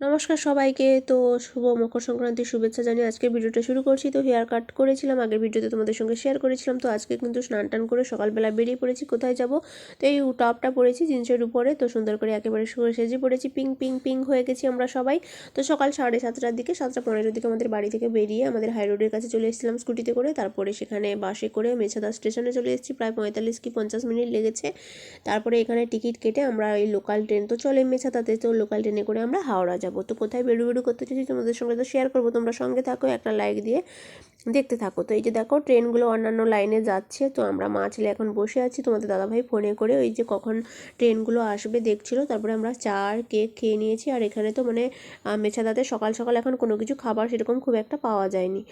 নমস্কার সবাইকে। তো শুভ মকর সংক্রান্তির শুভেচ্ছা জানিয়ে আজকে ভিডিওটা শুরু করছি। তো হেয়ার কাট করেছিলাম, আগের ভিডিওতে তোমাদের সঙ্গে শেয়ার করেছিলাম। তো আজকে কিন্তু স্নান টান করে সকালবেলা বেরিয়ে পড়েছি, কোথায় যাব? তো এই টপটা পরেছি জিন্সের উপরে। তো সুন্দর করে একেবারে সেজে পড়েছি। পিং পিং পিং হয়ে গেছি আমরা সবাই। তো সকাল সাড়ে সাতটার দিকে, সাতটা পনেরোর দিকে আমাদের বাড়ি থেকে বেরিয়ে আমাদের হাই রোডের কাছে চলে এসেছিলাম স্কুটিতে করে। তারপরে সেখানে বাসে করে মেছাদা স্টেশনে চলে এসেছি। প্রায় পঁয়তাল্লিশ কি পঞ্চাশ মিনিট লেগেছে। তারপরে এখানে টিকিট কেটে আমরা এই লোকাল ট্রেন তো চলে মেছাদাতে। তো লোকাল ট্রেনে করে আমরা হাওড়া তো কোথায় বেরু বেরু করতে চাইছি তোমাদের সঙ্গে তো শেয়ার করব। তোমরা সঙ্গে থাকো, একটা লাইক দিয়ে দেখতে থাকো। তো এই যে দেখো ট্রেনগুলো অন্যান্য লাইনে যাচ্ছে। তো আমরা মা ছেলে এখন বসে আছি। তোমাদের দাদাভাই ফোনে করে ওই যে কখন ট্রেনগুলো আসবে দেখছিল। তারপরে আমরা চা আর কেক খেয়ে নিয়েছি। আর এখানে তো মানে মেছাদাতে সকাল সকাল এখন কোনো কিছু খাবার সেরকম খুব একটা পাওয়া যায়নি।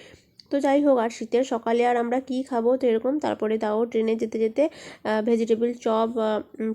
তো যাই হোক আর শীতের সকালে আর আমরা কি খাব তো এরকম তারপরে তাও ট্রেনে যেতে যেতে ভেজিটেবল চপ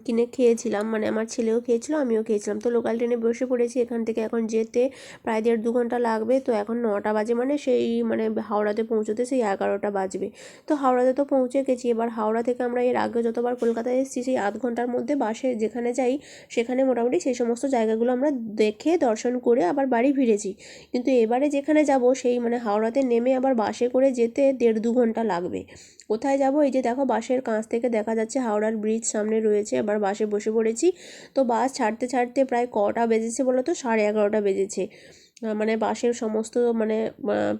কিনে খেয়েছিলাম। মানে আমার ছেলেও খেয়েছিল, আমিও খেয়েছিলাম। তো লোকাল ট্রেনে বসে পড়েছি, এখান থেকে এখন যেতে প্রায় দেড় দু ঘণ্টা লাগবে। তো এখন নটা বাজে মানে সেই মানে হাওড়াতে পৌঁছতে সেই এগারোটা বাজবে। তো হাওড়াতে তো পৌঁছে গেছি। এবার হাওড়া থেকে আমরা এর আগে যতবার কলকাতায় এসেছি, সেই আধ ঘণ্টার মধ্যে বাসে যেখানে যাই, সেখানে মোটামুটি সেই সমস্ত জায়গাগুলো আমরা দেখে, দর্শন করে আবার বাড়ি ফিরেছি। কিন্তু এবারে যেখানে যাব, সেই মানে হাওড়াতে নেমে আবার বাসে করে যেতে দেড় দু ঘণ্টা লাগবে। কোথায় যাব? এই যে দেখো, বাসের কাঁচ থেকে দেখা যাচ্ছে হাওড়ার ব্রিজ সামনে রয়েছে। আবার বাসে বসে পড়েছি। তো বাস ছাড়তে ছাড়তে প্রায় কটা বেজেছে বলো তো? সাড়ে এগারোটা বেজেছে। মানে বাসের সমস্ত মানে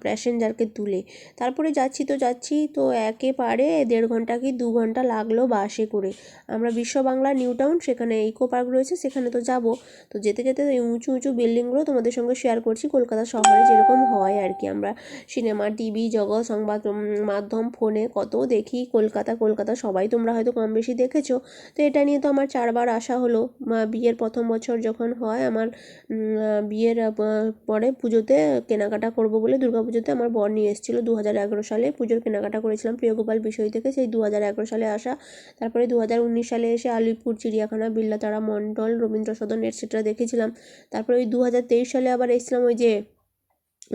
প্যাসেঞ্জারকে তুলে। তারপরে যাচ্ছি তো যাচ্ছি, তো একেবারে দেড় ঘণ্টা কি দু ঘণ্টা লাগল বাসে করে। আমরা বিশ্ব বাংলা নিউ টাউন, সেখানে ইকো পার্ক রয়েছে, সেখানে তো যাব। তো যেতে যেতে এই উঁচু উঁচু বিল্ডিংগুলো তোমাদের সঙ্গে শেয়ার করছি, কলকাতা শহরে যেরকম হয় আর কি। আমরা সিনেমা, টিভি, জগৎ, সংবাদ মাধ্যম, ফোনে কত দেখি, কলকাতা কলকাতা সবাই তোমরা হয়তো কম বেশি দেখেছ। তো এটা নিয়ে তো আমার চারবার আসা হলো। বিয়ের প্রথম বছর যখন হয়, আমার বিয়ের পরে পুজোতে কেনাকাটা করব বলে দুর্গা পুজোতে আমার বর নিয়ে এসেছিল দু হাজার এগারো সালে। পুজোর কেনাকাটা করেছিলাম প্রিয়গোপাল বিষয় থেকে। সেই দু হাজার এগারো সালে আসা, তারপরে দু হাজার উনিশ সালে এসে আলিপুর, চিড়িয়াখানা, বিল্লাতারা মণ্ডল রবীন্দ্র সদন এটসেট্রা দেখেছিলাম। তারপরে ওই দু হাজার তেইশ সালে আবার এসেছিলাম ওই যে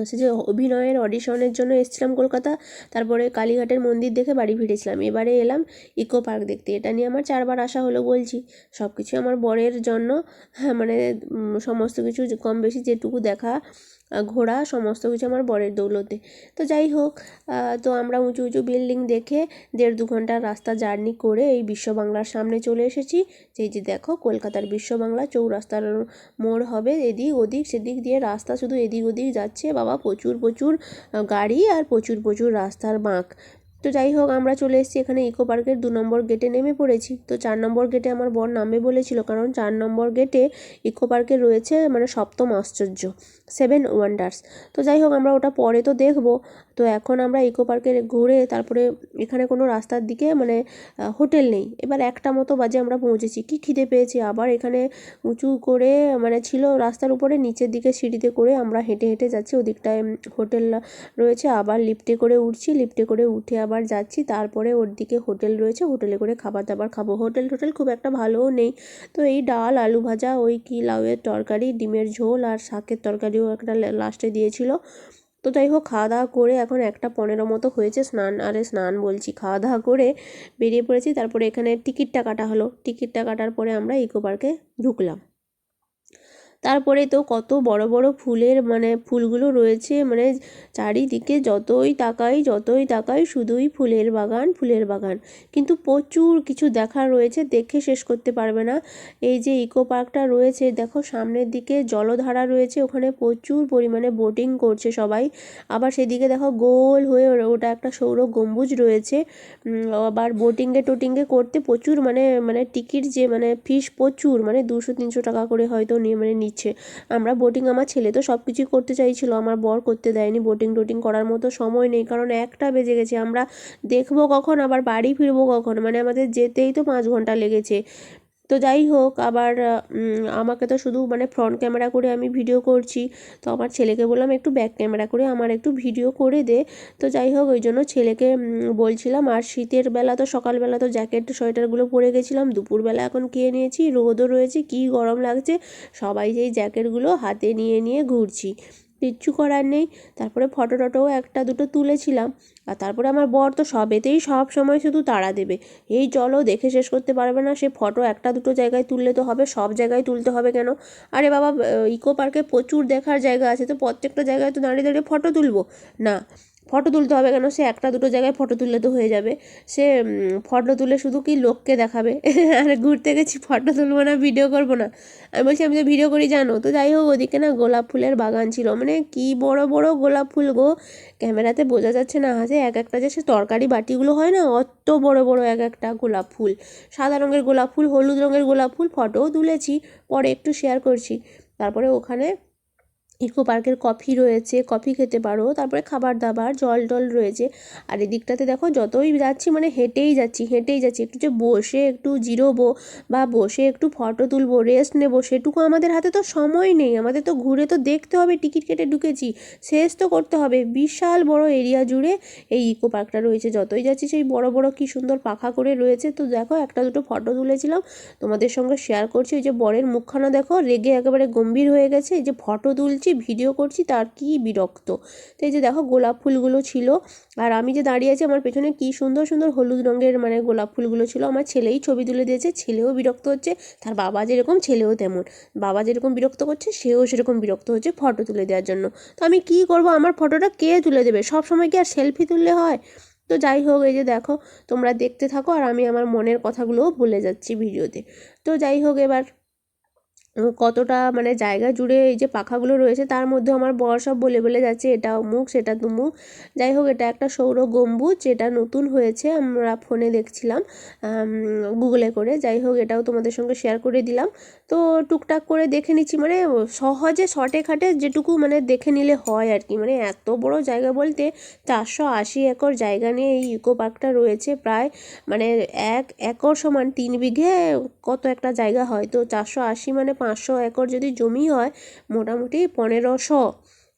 সে যে অভিনয়ের অডিশনের জন্য এসেছিলাম কলকাতা, তারপরে কালীঘাটের মন্দির দেখে বাড়ি ফিরেছিলাম। এবারে এলাম ইকো পার্ক দেখতে। এটা নিয়ে আমার চারবার আসা হলো বলছি। সব কিছু আমার বরের জন্য হ্যাঁ মানে সমস্ত কিছু কম বেশি যেটুকু দেখা ঘোরা সমস্ত কিছু আমার বরের দৌলতে। তো যাই হোক তো আমরা উঁচু উঁচু বিল্ডিং দেখে দেড় দু ঘণ্টার রাস্তা জার্নি করে এই বিশ্ব বাংলার সামনে চলে এসেছি। যেই যে দেখো, কলকাতার বিশ্ব বাংলা চৌরাস্তার মোড় হবে এদিক ওদিক, সেদিক দিয়ে রাস্তা শুধু এদিক ওদিক যাচ্ছে। বাবা, প্রচুর প্রচুর গাড়ি আর প্রচুর প্রচুর রাস্তার বাঁক। তো যাই হোক, আমরা চলে এসেছি এখানে ইকো পার্কের দু নম্বর গেটে নেমে পড়েছি। তো চার নম্বর গেটে আমার বর নামবে বলেছিল, কারণ চার নম্বর গেটে ইকো পার্কে রয়েছে মানে সপ্তম আশ্চর্য। Seven wonders. তো যাই হোক, আমরা ওটা পরে তো দেখব। তো এখন আমরা ইকো পার্কে ঘুরে তারপরে এখানে কোনো রাস্তার দিকে মানে হোটেল নেই। এবার একটা মতো বাজে আমরা পৌঁছেছি। কি খিদে পেয়েছি? আবার এখানে উঁচু করে মানে ছিল রাস্তার উপরে, নিচের দিকে সিঁড়িতে করে আমরা হেঁটে হেঁটে যাচ্ছি। ওদিকটায় হোটেল রয়েছে। আবার লিফটে করে উঠছি। লিফটে করে উঠে আবার যাচ্ছি। তারপরে ওর দিকে হোটেল রয়েছে। হোটেলে করে খাবার দাবার খাব। হোটেল টোটেল খুব একটা ভালোও নেই। তো এই ডাল, আলু ভাজা, ওই কি লাউয়ের তরকারি, ডিমের ঝোল আর শাকের তরকারিও একটা লাস্টে দিয়েছিল। তো যাই হোক, খাওয়া দাওয়া করে এখন একটা পনেরো মতো হয়েছে স্নান। আরে স্নান বলছি, খাওয়া দাওয়া করে বেরিয়ে পড়েছি। তারপরে এখানে টিকিটটা কাটা হলো। টিকিটটা কাটার পরে আমরা ইকো পার্কে ঢুকলাম। তারপরে তো কত বড় বড় ফুলের মানে ফুলগুলো রয়েছে মানে চারিদিকে যতই তাকাই যতই তাকাই শুধুই ফুলের বাগান ফুলের বাগান। কিন্তু প্রচুর কিছু দেখার রয়েছে, দেখে শেষ করতে পারবে না। এই যে ইকো পার্কটা রয়েছে, দেখো সামনের দিকে জলধারা রয়েছে, ওখানে প্রচুর পরিমাণে বোটিং করছে সবাই। আবার সেদিকে দেখো গোল হয়ে ওটা একটা সৌর গম্বুজ রয়েছে। আবার বোটিংয়ে টোটিংয়ে করতে প্রচুর মানে মানে টিকিট যে মানে ফিস প্রচুর মানে দুশো, তিনশো টাকা করে হয়তো নিয়ে মানে দিচ্ছে। আমরা বোটিং আমার ছেলে তো সব কিছুই করতে চাইছিলো, আমার বর করতে দেয়নি বোটিং টোটিং করার মতো সময় নেই, কারণ একটা বেজে গেছে, আমরা দেখব কখন, আবার বাড়ি ফিরবো কখন মানে আমাদের যেতেই তো পাঁচ ঘণ্টা লেগেছে। তো যাই হোক, আবার আমাকে তো শুধু মানে ফ্রন্ট ক্যামেরা করে আমি ভিডিও করছি। তো আমার ছেলেকে বললাম, একটু ব্যাক ক্যামেরা করে আমার একটু ভিডিও করে দে। তো যাই হোক, ওই জন্য ছেলেকে বলছিলাম, আর শীতের বেলা তো, সকালবেলা তো জ্যাকেট সোয়েটারগুলো পরে গেছিলাম, দুপুরবেলা এখন খেয়ে নিয়েছি, রোদও রয়েছে, কী গরম লাগছে। সবাই যেই জ্যাকেটগুলো হাতে নিয়ে নিয়ে ঘুরছি। কিচ্ছু করার নেই। তারপরে ফটো টটোও একটা দুটো তুলেছিলাম। আর তারপরে আমার বর তো সবেতেই সব সময় শুধু তাড়া দেবে। এই চলো দেখে শেষ করতে পারবে না। সে ফটো একটা দুটো জায়গায় তুললে তো হবে, সব জায়গায় তুলতে হবে কেন? আরে বাবা ইকো পার্কে প্রচুর দেখার জায়গা আছে, তো প্রত্যেকটা জায়গায় তো দাঁড়িয়ে দাঁড়িয়ে ফটো তুলবো? না। ফটো তুলতে হবে কেন? সে একটা দুটো জায়গায় ফটো তুললে তো হয়ে যাবে। সে ফটো তুলে শুধু কি লোককে দেখাবে? আর ঘুরতে গেছি, ফটো তুলবো না ভিডিও করব না। আমি বলছি, আমি তো ভিডিও করি, জানো? তো যাই হোক, ওদিকে না গোলাপ ফুলের বাগান ছিল। মানে কি বড় বড় গোলাপ ফুল গো! ক্যামেরাতে বোঝা যাচ্ছে না, হাতে এক একটা যে সে তরকারি বাটিগুলো হয় না, অত বড় বড় এক একটা গোলাপ ফুল। সাদা রঙের গোলাপ ফুল, হলুদ রঙের গোলাপ ফুল, ফটোও তুলেছি, পরে একটু শেয়ার করছি। তারপরে ওখানে ইকো পার্কের কফি রয়েছে, কফি খেতে পারো। তারপরে খাবার দাবার, জল টল রয়েছে। আর এদিকটাতে দেখো, যতই যাচ্ছি মানে হেঁটেই যাচ্ছি হেঁটেই যাচ্ছি। একটু যে বসে একটু জিরোবো বা বসে একটু ফটো তুলবো রেস্ট নেব, সেটুকু আমাদের হাতে তো সময় নেই। আমাদের তো ঘুরে তো দেখতে হবে, টিকিট কেটে ঢুকেছি। শেষ তো করতে হবে। বিশাল বড় এরিয়া জুড়ে এই ইকো পার্কটা রয়েছে। যতই যাচ্ছি, সেই বড় বড় কি সুন্দর পাখা করে রয়েছে। তো দেখো, একটা দুটো ফটো তুলেছিলাম। তোমাদের সঙ্গে শেয়ার করছি। ওই যে বরের মুখখানা দেখো, রেগে একেবারে গম্ভীর হয়ে গেছে। এই যে ফটো তুলছি ভিডিও করছি তার কি বিরক্ত। তো এই যে দেখো গোলাপ ফুলগুলো ছিল, আর আমি যে দাঁড়িয়ে আছি আমার পেছনে কি সুন্দর সুন্দর হলুদ রঙের মানে গোলাপ ফুলগুলো ছিল। আমার ছেলেই ছবি তুলে দিয়েছে, ছেলেও বিরক্ত হচ্ছে, তার বাবা যেরকম ছেলেও তেমন। বাবা যেরকম বিরক্ত করছে, সেও সেরকম বিরক্ত হচ্ছে ফটো তুলে দেওয়ার জন্য। তো আমি কি করব, আমার ফটোটা কে তুলে দেবে? সব সময় কি আর সেলফি তুললে হয়? তো যাই হোক, এই যে দেখো, তোমরা দেখতে থাকো, আর আমি আমার মনের কথাগুলোও বলে যাচ্ছি ভিডিওতে। তো যাই হোক, এবার কতটা মানে জায়গা জুড়ে এই যে পাখাগুলো রয়েছে, তার মধ্যে আমার বর সব বলে বলে যাচ্ছে, এটা অমুক, সেটা তুমুক। যাই হোক, এটা একটা সৌর গম্বুজ যেটা নতুন হয়েছে, আমরা ফোনে দেখছিলাম গুগলে করে। যাই হোক, এটাও তোমাদের সঙ্গে শেয়ার করে দিলাম। তো টুকটাক করে দেখে নিচ্ছি মানে সহজে শর্টে খাটে যেটুকু মানে দেখে নিলে হয় আর কি। মানে এত বড় জায়গা বলতে চারশো আশি একর জায়গা নিয়ে এই ইকো পার্কটা রয়েছে, প্রায় মানে এক একর সমান তিন বিঘে কত একটা জায়গা হয়। তো চারশো আশি মানে পাঁচশো একর যদি জমি হয় মোটামুটি পনেরোশো।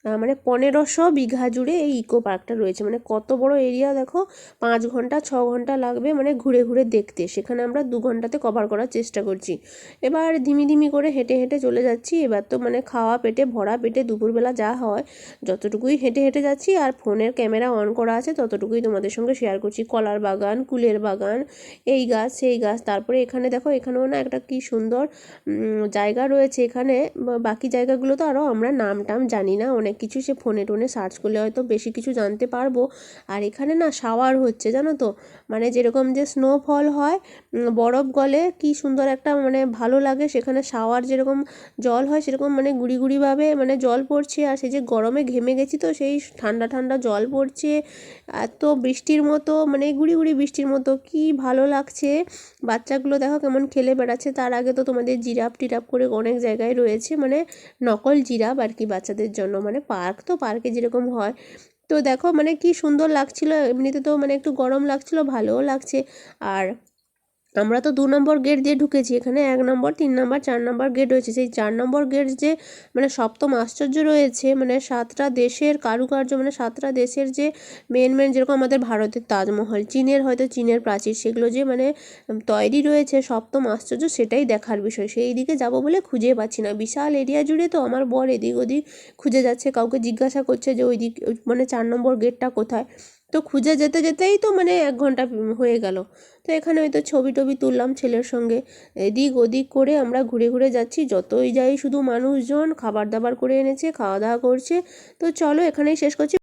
মানে পনেরোশো বিঘা জুড়ে এই ইকো পার্কটা রয়েছে। মানে কত বড় এরিয়া দেখো? পাঁচ ঘণ্টা, ছ ঘণ্টা লাগবে মানে ঘুরে ঘুরে দেখতে। সেখানে আমরা দু ঘন্টাতে কভার করার চেষ্টা করছি। এবার ধিমি ধিমি করে হেঁটে হেঁটে চলে যাচ্ছি। এবার তো মানে খাওয়া পেটে, ভরা পেটে দুপুরবেলা যা হয়, যতটুকুই হেঁটে হেঁটে যাচ্ছি আর ফোনের ক্যামেরা অন করা আছে, ততটুকুই তোমাদের সঙ্গে শেয়ার করছি। কলার বাগান, কুলের বাগান, এই গাছ, সেই গাছ। তারপরে এখানে দেখো, এখানেও না একটা কি সুন্দর জায়গা রয়েছে এখানে। বাকি জায়গাগুলো তো আরও আমরা নাম টাম জানি না, অনেক কিছু সে ফোনে টোনে সার্চ করলে হয়তো বেশি কিছু জানতে পারব। আর এখানে না শাওয়ার হচ্ছে, জানো তো? মানে যেরকম যে স্নোফল হয় বরফ গলে কি সুন্দর একটা মানে ভালো লাগে। সেখানে শাওয়ার যেরকম জল হয়, সেরকম মানে গুড়ি গুড়িভাবে মানে জল পড়ছে। আর সেই যে গরমে ঘেমে গেছি তো, সেই ঠান্ডা ঠান্ডা জল পড়ছে। এত বৃষ্টির মতো মানে গুড়ি গুড়ি বৃষ্টির মতো, কি ভালো লাগছে। বাচ্চাগুলো দেখো কেমন খেলে বেড়াচ্ছে। তার আগে তো তোমাদের জিরাপ টিরাপ করে অনেক জায়গায় রয়েছে। মানে নকল জিরাপ আর কি বাচ্চাদের জন্য। মানে পার্ক তো, পার্কে যেরকম হয়। তো দেখো মানে কি সুন্দর লাগছিল, এমনিতে তো মানে একটু গরম লাগছিল, ভালোও লাগছে। আর আমরা তো দু নম্বর গেট দিয়ে ঢুকেছি, এখানে এক নম্বর, তিন নম্বর, চার নম্বর গেট রয়েছে। সেই চার নম্বর গেট যে মানে সপ্তম আশ্চর্য রয়েছে মানে সাতটা দেশের কারুকার্য মানে সাতটা দেশের যে মেন মেন যেরকম আমাদের ভারতের তাজমহল, চীনের হয়তো চীনের প্রাচীর, সেগুলো যে মানে তৈরি রয়েছে, সপ্তম আশ্চর্য সেটাই দেখার বিষয়। সেই দিকে যাব বলে খুঁজে পাচ্ছি না। বিশাল এরিয়া জুড়ে তো আমার বর এদিক ওদিক খুঁজে যাচ্ছে, কাউকে জিজ্ঞাসা করছে যে ওই দিক মানে চার নম্বর গেটটা কোথায়? তো খুঁজে যেতে যেতেই তো মানে এক ঘণ্টা হয়ে গেল। তো এখানে ওই তো ছবি টবি তুললাম ছেলের সঙ্গে। এদিক ওদিক করে আমরা ঘুরে ঘুরে যাচ্ছি, যতই যাই শুধু মানুষজন খাবার দাবার করে এনেছে, খাওয়া দাওয়া করছে। তো চলো এখানেই শেষ করছি।